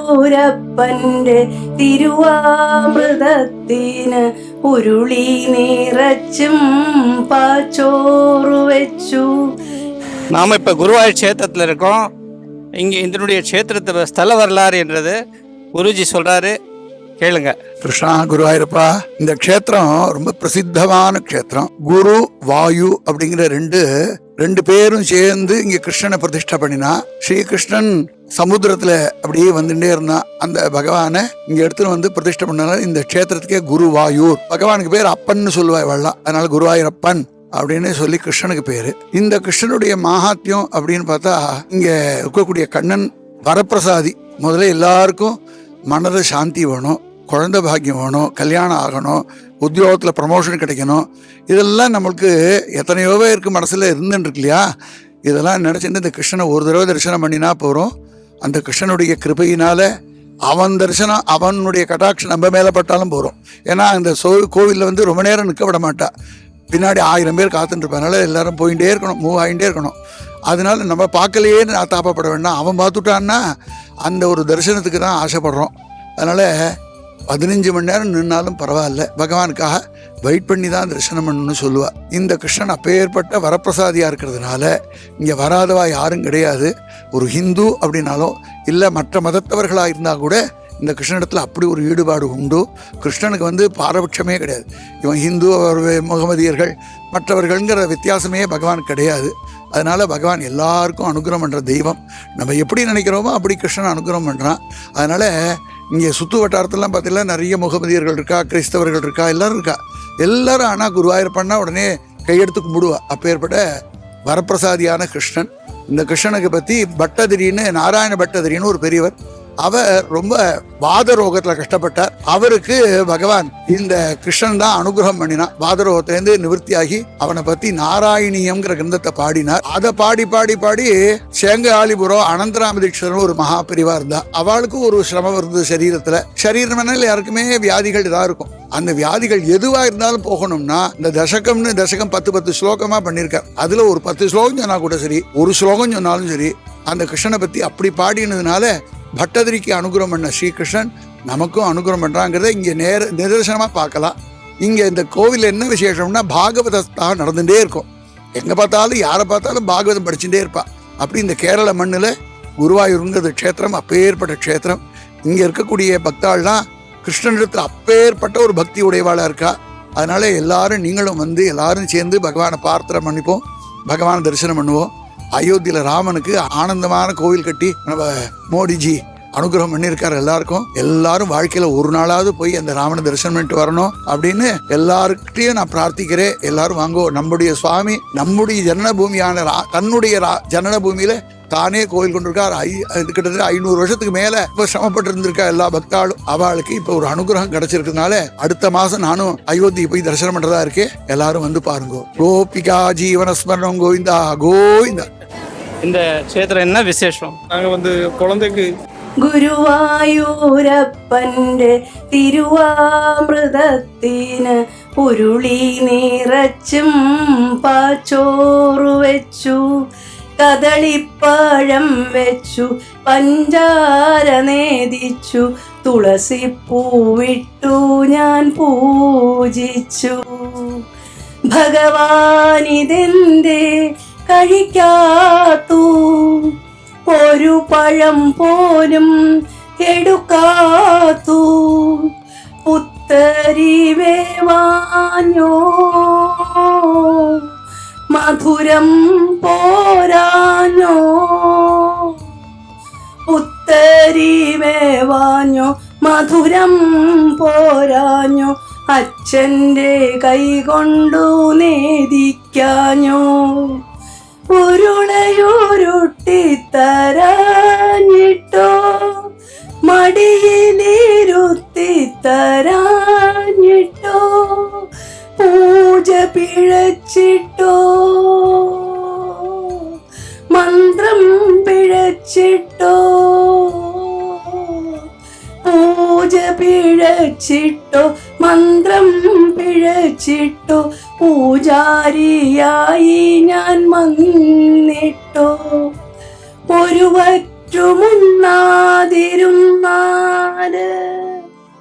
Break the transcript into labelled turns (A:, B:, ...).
A: ഗുരുവായൂരപ്പന്റെ തിരുവാമൃതത്തിന് ഉരുളി നിറച്ചും പാച്ചോറു വെച്ചു
B: நாம் இப்போ குருவாயூர் க்ஷேத்திரத்தில் இருக்கோம் இங்கே இதனுடைய க்ஷேத்திரத்தை ஸ்தல வரலாறு என்றது குருஜி சொல்கிறாரு கேளுங்க
C: கிருஷ்ணா குருவாயூரப்பா இந்த க்ஷேத்திரம் ரொம்ப பிரசித்தமான க்ஷேத்திரம் குரு வாயு அப்படிங்கிற ரெண்டு ரெண்டு பேரும் சேர்ந்து இங்க கிருஷ்ணனை பிரதிஷ்டை பண்ணினா ஸ்ரீகிருஷ்ணன் சமுத்திரத்தில் அப்படியே வந்துட்டே இருந்தான் அந்த பகவானை இங்கே எடுத்துட்டு வந்து பிரதிஷ்டை பண்ணனால இந்த க்ஷேத்திரத்துக்கே குருவாயூர். பகவானுக்கு பேர் அப்பன்னு சொல்லுவாய் வெள்ளம் அதனால குருவாயூரப்பன் அப்படின்னு சொல்லி கிருஷ்ணனுக்கு பேர். இந்த கிருஷ்ணனுடைய மகாத்தியம் அப்படின்னு பார்த்தா இங்கே இருக்கக்கூடிய கண்ணன் வரப்பிரசாதி. முதல்ல எல்லாருக்கும் மனத சாந்தி வேணும் குழந்த பாக்கியம் வேணும் கல்யாணம் ஆகணும் உத்தியோகத்தில் ப்ரமோஷன் கிடைக்கணும். இதெல்லாம் நம்மளுக்கு எத்தனையோ பேருக்கு மனசில் இருந்துட்டு இருக்கு இல்லையா? இதெல்லாம் நினச்சிட்டு இந்த கிருஷ்ணனை ஒரு தடவை தரிசனம் பண்ணினா போகிறோம் அந்த கிருஷ்ணனுடைய கிருபையினால அவன் தரிசனம் அவனுடைய கட்டாட்சி நம்ம மேலே பட்டாலும் போகிறோம் ஏன்னா அந்த சோ கோவிலில் வந்து ரொம்ப நேரம் நிற்க விட மாட்டா. பின்னாடி ஆயிரம் பேர் காத்துட்டுருப்பனால எல்லாரும் போயிட்டே இருக்கணும் மூவ் ஆகிட்டே இருக்கணும். அதனால நம்ம பார்க்கலையே நான் தாப்பப்பட வேண்டாம். அவன் பார்த்துட்டான்னா அந்த ஒரு தரிசனத்துக்கு தான் ஆசைப்படுறோம். அதனால் பதினஞ்சு மணி நேரம் நின்னாலும் பரவாயில்ல. பகவானுக்காக வெயிட் பண்ணி தான் தரிசனம் பண்ணணும்னு சொல்லுவா. இந்த கிருஷ்ணன் அப்பேற்பட்ட வரப்பிரசாதியாக இருக்கிறதுனால இங்கே வராதவா யாரும் கிடையாது. ஒரு ஹிந்து அப்படின்னாலும் இல்லை மற்ற மதத்தவர்களாக இருந்தால் கூட இந்த கிருஷ்ணனிடத்தில் அப்படி ஒரு ஈடுபாடு உண்டு. கிருஷ்ணனுக்கு வந்து பாரபட்சமே கிடையாது. இவன் ஹிந்து அவர் முகமதியர்கள் மற்றவர்கள்ங்கிற வித்தியாசமே பகவான் கிடையாது. அதனால் பகவான் எல்லாருக்கும் அனுகிரகம் பண்ணுற தெய்வம். நம்ம எப்படி நினைக்கிறோமோ அப்படி கிருஷ்ணன் அனுகிரகம் பண்ணுறான் அதனால் இங்கே சுற்று வட்டாரத்திலாம் பார்த்தீங்கன்னா நிறைய முகமதியர்கள் இருக்கா கிறிஸ்தவர்கள் இருக்கா எல்லோரும் இருக்கா. எல்லாரும் ஆனால் குருவாயூரப்பன்னா உடனே கையெடுத்து கும்பிடுவா. அப்பேற்பட்ட வரப்பிரசாதியான கிருஷ்ணன். இந்த கிருஷ்ணனுக்கு பற்றி பட்டதிரின்னு நாராயண பட்டதிரின்னு ஒரு பெரியவர். அவர் ரொம்ப வாத ரோகத்தில் கஷ்டப்பட்டார். அவருக்கு பகவான் இந்த கிருஷ்ணன் தான் அனுகிரகம் பண்ணினான். வாத ரோகத்திலேருந்து நிவர்த்தியாகி அவனை பத்தி நாராயணியம்ங்கிற கிரந்தத்தை பாடினார். அதை பாடி பாடி பாடி சேங்காலிபுரம் அனந்தராம தீட்சரன் ஒரு மகா பிரிவா இருந்தா. அவளுக்கும் ஒரு சிரமம் இருந்தது சரீரத்துல. சரீரம் யாருக்குமே வியாதிகள் இதாக இருக்கும். அந்த வியாதிகள் எதுவா இருந்தாலும் போகணும்னா இந்த தசகம்னு தசகம் பத்து பத்து ஸ்லோகமா பண்ணியிருக்கார் அதுல ஒரு பத்து ஸ்லோகம் சொன்னா கூட சரி ஒரு ஸ்லோகம் சொன்னாலும் சரி அந்த கிருஷ்ணனை பத்தி அப்படி பாடினதுனால பட்டதிரிக்கு அனுகிரகம் பண்ண ஸ்ரீகிருஷ்ணன் நமக்கும் அனுகிரகம் பண்ணுறாங்கிறத இங்கே நேர நிதர்சனமாக பார்க்கலாம். இங்கே இந்த கோவில் என்ன விசேஷம்னா பாகவதத்தாக நடந்துகிட்டே இருக்கும். எங்கே பார்த்தாலும் யாரை பார்த்தாலும் பாகவதம் படிச்சுட்டே இருப்பாள் அப்படி இந்த கேரள மண்ணில் குருவாயூருங்கிறது க்ஷேத்திரம் அப்பேற்பட்ட க்ஷேத்திரம். இங்கே இருக்கக்கூடிய பக்தாள்லாம் கிருஷ்ணனிடத்தில் அப்பேற்பட்ட ஒரு பக்தி உடையவாளாக இருக்கா? அதனால் எல்லாரும் நீங்களும் வந்து எல்லாரும் சேர்ந்து பகவானை பார்த்தனை பண்ணிப்போம். பகவானை தரிசனம் பண்ணுவோம். அயோத்தியில ராமனுக்கு ஆனந்தமான கோவில் கட்டி நம்ம மோடிஜி அனுகிரகம் பண்ணியிருக்காரு எல்லாருக்கும். எல்லாரும் வாழ்க்கையில ஒரு நாளாவது போய் அந்த ராமனை தரிசனம் பண்ணிட்டு வரணும் அப்படின்னு எல்லாருக்கிட்டையும் நான் பிரார்த்திக்கிறேன். எல்லாரும் வாங்கோ நம்முடைய சுவாமி நம்முடைய ஜனனபூமியான ரா- தன்னுடைய ரா- ஜனனபூமியில தானே கோயில் கொண்டிருக்கார். ஐ இது கிட்டத்தட்ட ஐநூறு வருஷத்துக்கு மேல இப்ப சிரமப்பட்டு இருந்திருக்கா எல்லா பக்தாளும் அவளுக்கு இப்ப ஒரு அனுகிரகம் கிடைச்சிருக்கிறதுனால அடுத்த மாசம் நானும் அயோத்தி போய் தரிசனம் பண்றதா இருக்கேன் எல்லாரும் வந்து பாருங்க. கோபிகா ஜீவனஸ்மரணம் கோவிந்தா கோவிந்தா.
B: இந்த க்ஷேத்திரம் என்ன விசேஷம்
D: நாங்கள் வந்து குழந்தைக்கு
A: ഗുരുവായൂരപ്പന്റെ തിരുവാമൃതത്തിന് ഉരുളി നിറച്ചും പാച്ചോറു വെച്ചു കദളിപ്പഴം വെച്ചു പഞ്ചാര നേദിച്ചു തുളസിപ്പൂവിട്ടു ഞാൻ പൂജിച്ചു ഭഗവാനിതെന്തേ കഴിക്കാത്തു. ഒരു പഴം പോലും എടുക്കാത്തു. പുത്തരി വേവാഞ്ഞോ. മധുരം പോരാഞ്ഞോ. പുത്തരി വേവാഞ്ഞോ. മധുരം പോരാഞ്ഞോ. അച്ഛന്റെ കൈകൊണ്ടു നേദിക്കാഞ്ഞോ. ഉരുളയുരുട്ടിത്തരാഞ്ഞിട്ടോ മടിയിലിരുത്തിത്തരാഞ്ഞിട്ടോ പൂജ പിഴച്ചിട്ടോ? മന്ത്രം പിഴച്ചിട്ടോ? പൂജ പിഴച്ചിട്ടോ? മന്ത്രം പിഴച്ചിട്ടോ? പൂജാരിയായി ഞാൻ വന്നിട്ടോ ഒരു ഒരുവറ്റുമുണ്ണാതിരുന്നാൽ